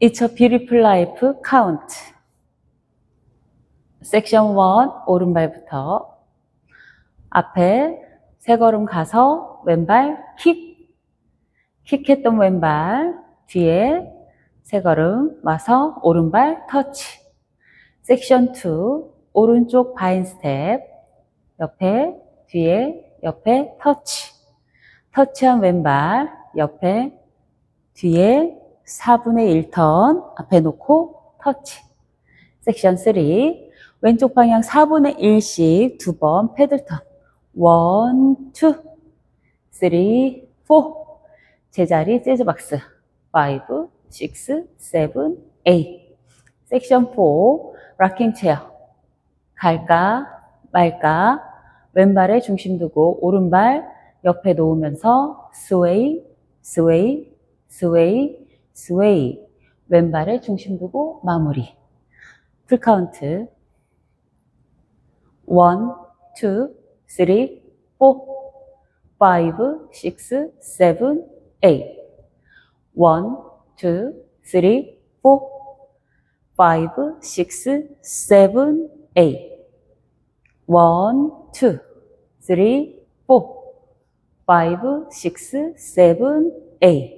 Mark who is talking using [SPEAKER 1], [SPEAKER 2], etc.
[SPEAKER 1] It's a beautiful life. Count. 섹션 1 오른발부터. 앞에 세 걸음 가서 왼발 킥. 킥했던 왼발 뒤에 세 걸음 와서 오른발 터치. 섹션 2 오른쪽 바인 스텝 옆에 뒤에 옆에 터치. 터치한 왼발 옆에 뒤에 4분의 1턴 앞에 놓고 터치. 섹션 3 왼쪽 방향 4분의 1씩 두 번 패들 턴. 1, 2, 3, 4 제자리 재즈 박스. 5, 6, 7, 8 섹션 4 락킹 체어. 갈까 말까. 왼발에 중심 두고 오른발 옆에 놓으면서 스웨이 스웨이 스웨이 스웨이 왼발에 중심 두고 마무리. 풀카운트. 1, 2, 3, 4, 5, 6, 7, 8 1, 2, 3, 4, 5, 6, 7, 8 1, 2, 3, 4, 5, 6, 7, 8